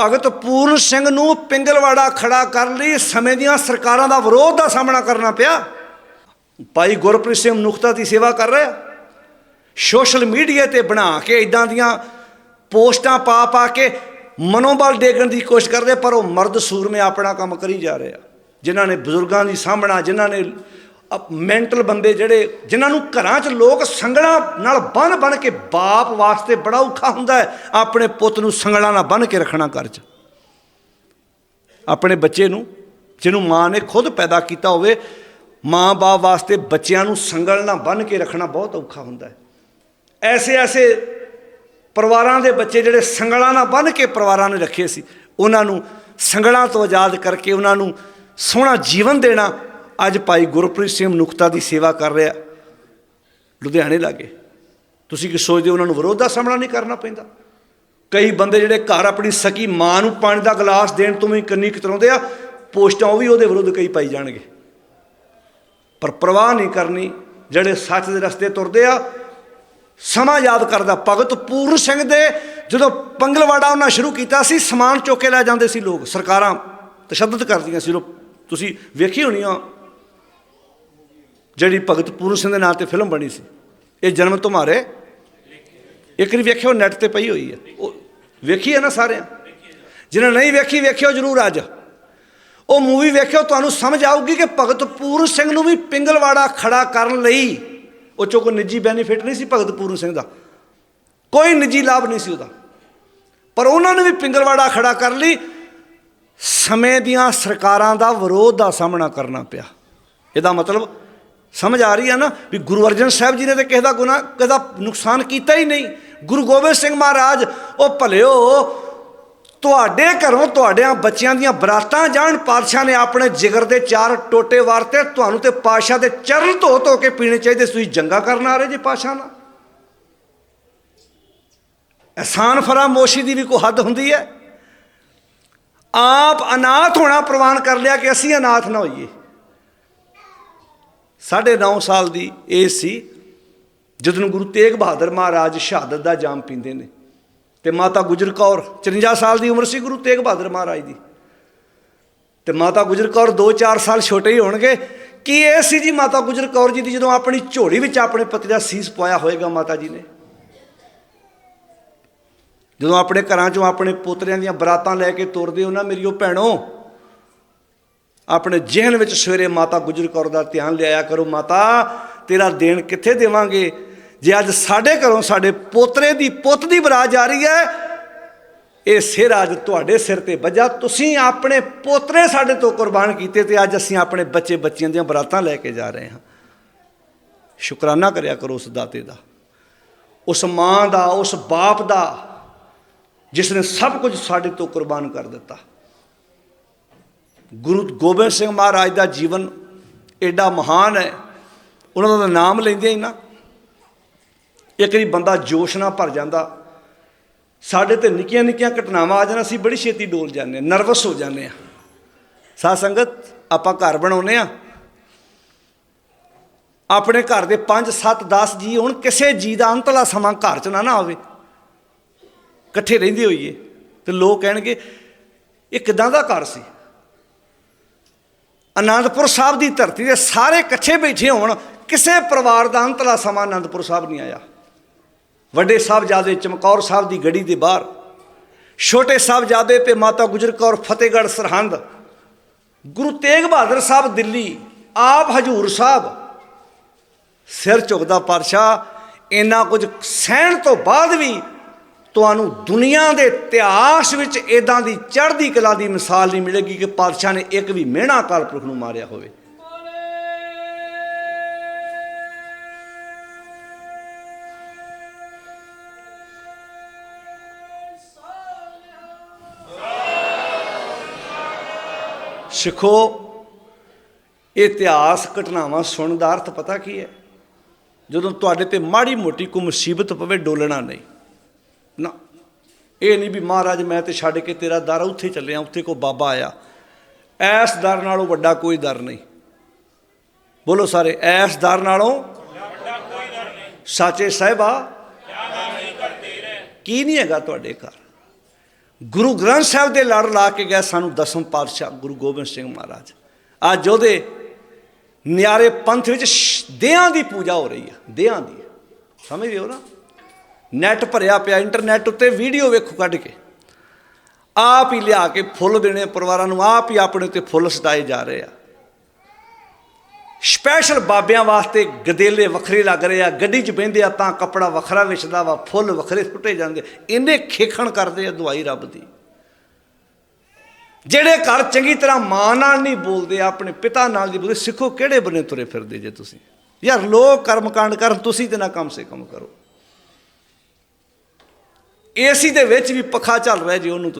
ਭਗਤ ਪੂਰਨ ਸਿੰਘ ਨੂੰ ਪਿੰਗਲਵਾੜਾ ਖੜਾ ਕਰਨ ਲਈ। ਸਮੇਂ ਦੀਆਂ ਸਰਕਾਰਾਂ ਦਾ ਵਿਰੋਧ ਦਾ ਸਾਹਮਣਾ ਕਰਨਾ ਪਿਆ। ਭਾਈ ਗੁਰਪ੍ਰੀਤ ਸਿੰਘ ਮਨੁੱਖਤਾ ਦੀ ਸੇਵਾ ਕਰ ਰਿਹਾ। ਸੋਸ਼ਲ ਮੀਡੀਆ ਤੇ ਬਣਾ ਕੇ ਇਦਾਂ ਦੀਆਂ ਪੋਸਟਾਂ ਪਾ ਪਾ ਕੇ ਮਨੋਬਲ ਡੇਗਣ ਦੀ ਕੋਸ਼ਿਸ਼ ਕਰਦੇ, ਪਰ ਉਹ ਮਰਦ ਸੂਰਮੇ ਆਪਣਾ ਕੰਮ ਕਰੀ ਜਾ ਰਿਹਾ। ਆ ਜਿਨ੍ਹਾਂ ਨੇ ਬਜ਼ੁਰਗਾਂ ਦੀ ਸਾਹਮਣਾ, ਜਿਨ੍ਹਾਂ ਨੇ ਮੈਂਟਲ ਬੰਦੇ ਜਿਹੜੇ, ਜਿਨ੍ਹਾਂ ਨੂੰ ਘਰਾਂ 'ਚ ਲੋਕ ਸੰਗਲਾਂ ਨਾਲ ਬੰਨ ਬੰਨ ਕੇ ਬਾਪ ਵਾਸਤੇ ਬੜਾ ਔਖਾ ਹੁੰਦਾ ਹੈ, ਆਪਣੇ ਪੁੱਤ ਨੂੰ ਸੰਗਲਾਂ ਨਾਲ ਬੰਨ ਕੇ ਰੱਖਣਾ ਘਰ 'ਚ। ਆਪਣੇ ਬੱਚੇ ਨੂੰ, ਜਿਹਨੂੰ ਮਾਂ ਨੇ ਖੁਦ ਪੈਦਾ ਕੀਤਾ ਹੋਵੇ, ਮਾਂ-ਬਾਪ ਵਾਸਤੇ ਬੱਚਿਆਂ ਨੂੰ ਸੰਗਲ ਨਾਲ ਬੰਨ ਕੇ ਰੱਖਣਾ ਬਹੁਤ ਔਖਾ ਹੁੰਦਾ ਹੈ। ਐਸੇ ਐਸੇ ਪਰਿਵਾਰਾਂ ਦੇ ਬੱਚੇ ਜਿਹੜੇ ਸੰਗਲਾਂ ਨਾਲ ਬੰਨ ਕੇ ਪਰਿਵਾਰਾਂ ਨੇ ਰੱਖੇ ਸੀ, ਉਹਨਾਂ ਨੂੰ ਸੰਗਲਾਂ ਤੋਂ ਆਜ਼ਾਦ ਕਰਕੇ ਉਹਨਾਂ ਨੂੰ ਸੋਹਣਾ ਜੀਵਨ ਦੇਣਾ ਅੱਜ ਭਾਈ ਗੁਰਪ੍ਰੀਤ ਸਿੰਘ ਮਨੁੱਖਤਾ ਦੀ ਸੇਵਾ ਕਰ ਰਿਹਾ। ਲੁਧਿਆਣੇ ਲਾਗੇ। ਤੁਸੀਂ ਕੀ ਸੋਚਦੇ ਹੋ ਉਹਨਾਂ ਨੂੰ ਵਿਰੋਧ ਦਾ ਸਾਹਮਣਾ ਨਹੀਂ ਕਰਨਾ ਪੈਂਦਾ? ਕਈ ਬੰਦੇ ਜਿਹੜੇ ਘਰ ਆਪਣੀ ਸਕੀ ਮਾਂ ਨੂੰ ਪਾਣੀ ਦਾ ਗਲਾਸ ਦੇਣ ਤੋਂ ਵੀ ਕੰਨੀ ਕਤਰਾਉਂਦੇ ਆ, ਪੋਸਟਾਂ ਉਹ ਵੀ ਉਹਦੇ ਵਿਰੁੱਧ ਕਈ ਪਾਈ ਜਾਣਗੇ। ਪਰ ਪ੍ਰਵਾਹ ਨਹੀਂ ਕਰਨੀ, ਜਿਹੜੇ ਸੱਚ ਦੇ ਰਸਤੇ ਤੁਰਦੇ ਆ, ਸਮਾਂ ਯਾਦ ਕਰਦਾ। ਭਗਤ ਪੂਰਨ ਸਿੰਘ ਦੇ ਜਦੋਂ ਪੰਗਲਵਾੜਾ ਉਹਨਾਂ ਸ਼ੁਰੂ ਕੀਤਾ ਸੀ, ਸਮਾਨ ਚੁੱਕ ਕੇ ਲੈ ਜਾਂਦੇ ਸੀ ਲੋਕ, ਸਰਕਾਰਾਂ ਤਸ਼ੱਦਦ ਕਰਦੀਆਂ ਸੀ। ਲੋਕ ਤੁਸੀਂ ਵੇਖੀ ਹੋਣੀ ਆ ਜਿਹੜੀ ਭਗਤ ਪੂਰਨ ਸਿੰਘ ਦੇ ਨਾਂ ਤੇ ਫਿਲਮ ਬਣੀ ਸੀ, ਇਹ ਜਨਮ ਤੁਹਾਰੇ। ਇੱਕ ਨਹੀਂ ਵੇਖਿਓ ਨੈਟ ਤੇ ਪਈ ਹੋਈ ਹੈ। ਉਹ ਵੇਖੀ ਹੈ ਨਾ ਸਾਰਿਆਂ? ਜਿਹਨੇ ਨਹੀਂ ਵੇਖੀ, ਵੇਖਿਓ ਜਰੂਰ ਅੱਜ। ਉਹ ਮੂਵੀ ਵੇਖਿਓ, ਤੁਹਾਨੂੰ ਸਮਝ ਆਊਗੀ ਕਿ ਭਗਤ ਪੂਰਨ ਸਿੰਘ ਨੂੰ ਵੀ ਪਿੰਗਲਵਾੜਾ ਖੜਾ ਕਰਨ ਲਈ ਉਹ ਚੋਂ ਕੋਈ ਨਿੱਜੀ ਬੈਨੀਫਿਟ ਨਹੀਂ ਸੀ ਭਗਤ ਪੂਰਨ ਸਿੰਘ ਦਾ। ਕੋਈ ਨਿੱਜੀ ਲਾਭ ਨਹੀਂ ਸੀ ਉਹਦਾ। ਪਰ ਉਹਨਾਂ ਨੇ ਵੀ ਪਿੰਗਲਵਾੜਾ ਖੜਾ ਕਰਨ ਲਈ। ਸਮੇਂ ਦੀਆਂ ਸਰਕਾਰਾਂ ਦਾ ਵਿਰੋਧ ਦਾ ਸਾਹਮਣਾ ਕਰਨਾ ਪਿਆ। ਇਹਦਾ ਮਤਲਬ ਸਮਝ ਆ ਰਹੀ ਹੈ ਨਾ ਵੀ ਗੁਰੂ ਅਰਜਨ ਸਾਹਿਬ ਜੀ ਨੇ ਤੇ ਕਿਸੇ ਦਾ ਗੁਨਾਹ ਕਦਾ ਨੁਕਸਾਨ ਕੀਤਾ ਹੀ ਨਹੀਂ। ਗੁਰੂ ਗੋਬਿੰਦ ਸਿੰਘ ਮਹਾਰਾਜ, ਉਹ ਭਲਿਓ, ਤੁਹਾਡੇ ਘਰੋਂ ਤੁਹਾਡਿਆਂ ਬੱਚਿਆਂ ਦੀਆਂ ਬਰਾਤਾਂ ਜਾਣ, ਪਾਤਸ਼ਾਹ ਨੇ ਆਪਣੇ ਜਿਗਰ ਦੇ ਚਾਰ ਟੋਟੇ ਵਾਰਤੇ, ਤੁਹਾਨੂੰ ਤੇ ਪਾਤਸ਼ਾਹ ਦੇ ਚਰਨ ਧੋ ਧੋ ਕੇ ਪੀਣੇ ਚਾਹੀਦੇ, ਤੁਸੀਂ ਜੰਗਾ ਕਰਨ ਆ ਰਹੇ ਜੇ ਪਾਤਸ਼ਾਹ ਨਾਲ? ਅਹਿਸਾਨ ਫਰਾਮੋਸ਼ੀ ਦੀ ਵੀ ਕੋਈ ਹੱਦ ਹੁੰਦੀ ਹੈ। ਆਪ ਅਨਾਥ ਹੋਣਾ ਪ੍ਰਵਾਨ ਕਰ ਲਿਆ ਕਿ ਅਸੀਂ ਅਨਾਥ ਨਾ ਹੋਈਏ। ਸਾਢੇ 9 ਸਾਲ ਦੀ ਏਜ ਸੀ, ਜਦੋਂ ਗੁਰੂ ਤੇਗ ਬਹਾਦਰ ਮਹਾਰਾਜ ਸ਼ਹਾਦਤ ਦਾ ਜਾਮ ਪੀਂਦੇ ਨੇ ਤੇ ਮਾਤਾ ਗੁਜਰ ਕੌਰ 54 ਸਾਲ ਦੀ ਉਮਰ ਸੀ ਗੁਰੂ ਤੇਗ ਬਹਾਦਰ ਮਹਾਰਾਜ ਦੀ। ਤੇ ਮਾਤਾ ਗੁਜਰ ਕੌਰ 2-4 ਸਾਲ ਛੋਟੇ ਹੀ ਹੋਣਗੇ। ਕੀ ਇਹ ਸੀ ਜੀ ਮਾਤਾ ਗੁਜਰ ਕੌਰ ਜੀ ਦੀ ਜਦੋਂ ਆਪਣੀ ਝੋਲੀ ਵਿੱਚ ਆਪਣੇ ਪਤੀ ਦਾ ਸੀਸ ਪਾਇਆ ਹੋਏਗਾ ਮਾਤਾ ਜੀ ਨੇ? ਜਦੋਂ ਆਪਣੇ ਘਰਾਂ ਚੋਂ ਆਪਣੇ ਪੋਤਰਿਆਂ ਦੀਆਂ ਬਰਾਤਾਂ ਲੈ ਕੇ ਤੁਰਦੇ ਹੋ ਨਾ ਮੇਰੀਓ ਭੈਣੋ ਆਪਣੇ ਜਿਹਨ ਵਿੱਚ ਸਵੇਰੇ ਮਾਤਾ ਗੁਜਰ ਕੌਰ ਦਾ ਧਿਆਨ ਲਿਆਇਆ ਕਰੋ, ਮਾਤਾ, ਤੇਰਾ ਦੇਣ ਕਿੱਥੇ ਦੇਵਾਂਗੇ? ਜੇ ਅੱਜ ਸਾਡੇ ਘਰੋਂ ਸਾਡੇ ਪੋਤਰੇ ਦੀ ਪੁੱਤ ਦੀ ਬਰਾਤ ਜਾ ਰਹੀ ਹੈ, ਇਹ ਸਿਰ ਅੱਜ ਤੁਹਾਡੇ ਸਿਰ ਤੇ ਵੱਜਾ। ਤੁਸੀਂ ਆਪਣੇ ਪੋਤਰੇ ਸਾਡੇ ਤੋਂ ਕੁਰਬਾਨ ਕੀਤੇ ਤੇ ਅੱਜ ਅਸੀਂ ਆਪਣੇ ਬੱਚੇ ਬੱਚੀਆਂ ਦੀਆਂ ਬਰਾਤਾਂ ਲੈ ਕੇ ਜਾ ਰਹੇ ਹਾਂ। ਸ਼ੁਕਰਾਨਾ ਕਰਿਆ ਕਰੋ ਉਸ ਦਾਤੇ ਦਾ। ਉਸ ਮਾਂ ਦਾ, ਉਸ ਬਾਪ ਦਾ, ਜਿਸ ਨੇ ਸਭ ਕੁਝ ਸਾਡੇ ਤੋਂ ਕੁਰਬਾਨ ਕਰ ਦਿੱਤਾ। ਗੁਰੂ ਗੋਬਿੰਦ ਸਿੰਘ ਮਹਾਰਾਜ ਦਾ ਜੀਵਨ ਐਡਾ ਮਹਾਨ ਹੈ। ਉਹਨਾਂ ਦਾ ਨਾਮ ਲੈਂਦੇ ਹੀ ਨਾ। ਇੱਕ ਵਾਰੀ ਬੰਦਾ ਜੋਸ਼ ਨਾਲ ਭਰ ਜਾਂਦਾ। ਸਾਡੇ ਤੇ ਨਿੱਕੀਆਂ ਨਿੱਕੀਆਂ ਘਟਨਾਵਾਂ ਆ ਜਾਣ, ਅਸੀਂ ਬੜੀ ਛੇਤੀ ਡੋਲ ਜਾਂਦੇ ਹਾਂ, ਨਰਵਸ ਹੋ ਜਾਂਦੇ ਹਾਂ। ਸਾਧ ਸੰਗਤ, ਆਪਾਂ ਘਰ ਬਣਾਉਨੇ ਆ ਆਪਣੇ ਘਰ ਦੇ 5 7 10 ਜੀ ਹੁਣ ਕਿਸੇ ਜੀ ਦਾ ਅੰਤਲਾ ਸਮਾਂ ਘਰ 'ਚ ਨਾ ਨਾ ਆਵੇ। ਇਕੱਠੇ ਰਹਿੰਦੇ ਹੋਈਏ। ਤੇ ਲੋਕ ਕਹਿਣਗੇ, ਇਹ ਕਿਦਾਂ ਦਾ ਘਰ ਸੀ? ਆਨੰਦਪੁਰ ਸਾਹਿਬ ਦੀ ਧਰਤੀ ਦੇ ਸਾਰੇ ਇਕੱਠੇ ਬੈਠੇ ਹੋਣ, ਕਿਸੇ ਪਰਿਵਾਰ ਦਾ ਅੰਤਲਾ ਸਮਾਂ ਆਨੰਦਪੁਰ ਸਾਹਿਬ ਨਹੀਂ ਆਇਆ। ਵੱਡੇ ਸਾਹਿਬਜ਼ਾਦੇ ਚਮਕੌਰ ਸਾਹਿਬ ਦੀ ਗੜੀ ਦੇ ਬਾਹਰ, ਛੋਟੇ ਸਾਹਿਬਜ਼ਾਦੇ ਤੇ ਮਾਤਾ ਗੁਜਰ ਕੌਰ ਫਤਿਹਗੜ੍ਹ ਸਰਹੰਦ, ਗੁਰੂ ਤੇਗ ਬਹਾਦਰ ਸਾਹਿਬ ਦਿੱਲੀ, ਆਪ ਹਜੂਰ ਸਾਹਿਬ। ਸਿਰ ਝੁਕਦਾ ਪਾਤਸ਼ਾਹ, ਇੰਨਾ ਕੁਝ ਸਹਿਣ ਤੋਂ ਬਾਅਦ ਵੀ ਤੁਹਾਨੂੰ ਦੁਨੀਆ ਦੇ ਇਤਿਹਾਸ ਵਿੱਚ ਇਦਾਂ ਦੀ ਚੜ੍ਹਦੀ ਕਲਾ ਦੀ ਮਿਸਾਲ ਨਹੀਂ ਮਿਲੇਗੀ ਕਿ ਪਾਤਸ਼ਾਹ ਨੇ ਇੱਕ ਵੀ ਮਿਹਣਾ ਕਾਲ ਪੁਰਖ ਨੂੰ ਮਾਰਿਆ ਹੋਵੇ। ਸਿੱਖੋ ਇਹ ਇਤਿਹਾਸ ਘਟਨਾਵਾਂ ਸੁਣਨ ਦਾ ਅਰਥ ਪਤਾ ਕੀ ਹੈ? ਜਦੋਂ ਤੁਹਾਡੇ ਤੇ ਮਾੜੀ ਮੋਟੀ ਕੋਈ ਮੁਸੀਬਤ ਪਵੇ, ਡੋਲਣਾ ਨਹੀਂ। ਨਾ, ਇਹ ਨਹੀਂ ਵੀ ਮਹਾਰਾਜ ਮੈਂ ਤੇ ਛੱਡ ਕੇ ਤੇਰਾ ਦਰ ਉੱਥੇ ਚੱਲਿਆ, ਉੱਥੇ ਕੋ ਬਾਬਾ ਆਇਆ। ਐਸ ਦਰ ਨਾਲੋਂ ਵੱਡਾ ਕੋਈ ਦਰ ਨਹੀਂ। ਬੋਲੋ ਸਾਰੇ, ਐਸ ਦਰ ਨਾਲੋਂ ਸਾਚੇ ਸਾਹਿਬਾ ਕੀ ਨਹੀਂ ਹੈਗਾ ਤੁਹਾਡੇ ਘਰ? ਗੁਰੂ ਗ੍ਰੰਥ ਸਾਹਿਬ ਦੇ ਲੜ ਲਾ ਕੇ ਗਏ ਸਾਨੂੰ ਦਸਮ ਪਾਤਸ਼ਾਹ ਗੁਰੂ ਗੋਬਿੰਦ ਸਿੰਘ ਮਹਾਰਾਜ। ਅੱਜ ਉਹਦੇ ਨਿਆਰੇ ਪੰਥ ਵਿੱਚ ਦੇਹਾਂ ਦੀ ਪੂਜਾ ਹੋ ਰਹੀ ਹੈ, ਦੇਹਾਂ ਦੀ। ਸਮਝਦੇ ਹੋ ਨਾ? ਨੈਟ ਭਰਿਆ ਪਿਆ, ਇੰਟਰਨੈਟ ਉੱਤੇ ਵੀਡੀਓ ਵੇਖੋ ਕੱਢ ਕੇ। ਆਪ ਹੀ ਲਿਆ ਕੇ ਫੁੱਲ ਦੇਣੇ ਪਰਿਵਾਰਾਂ ਨੂੰ, ਆਪ ਹੀ ਆਪਣੇ ਉੱਤੇ ਫੁੱਲ ਸਟਾਏ ਜਾ ਰਹੇ ਆ। ਸਪੈਸ਼ਲ ਬਾਬਿਆਂ ਵਾਸਤੇ ਗਦੇਲੇ ਵੱਖਰੇ ਲੱਗ ਰਹੇ ਆ, ਗੱਡੀ 'ਚ ਬਹਿੰਦੇ ਆ ਤਾਂ ਕੱਪੜਾ ਵੱਖਰਾ ਵਿਛਦਾ ਵਾ, ਫੁੱਲ ਵੱਖਰੇ ਸੁੱਟੇ ਜਾਂਦੇ। ਇੰਨੇ ਖੇਖਣ ਕਰਦੇ ਆ ਦਵਾਈ ਰੱਬ ਦੀ। ਜਿਹੜੇ ਘਰ ਚੰਗੀ ਤਰ੍ਹਾਂ ਮਾਂ ਨਾਲ ਨਹੀਂ ਬੋਲਦੇ, ਆਪਣੇ ਪਿਤਾ ਨਾਲ ਨਹੀਂ ਬੋਲਦੇ, ਸਿੱਖੋ ਕਿਹੜੇ ਬਨੇ ਤੁਰੇ ਫਿਰਦੇ ਜੇ ਤੁਸੀਂ। ਯਾਰ ਲੋਕ ਕਰਮਕਾਂਡ ਕਰਨ, ਤੁਸੀਂ ਤੇ ਨਾ ਕੰਮ ਸੇ ਕੰਮ ਕਰੋ। ਏਸੀ ਦੇ ਵਿੱਚ ਵੀ ਪੱਖਾ ਚੱਲ ਰਿਹਾ ਜੀ ਉਹਨੂੰ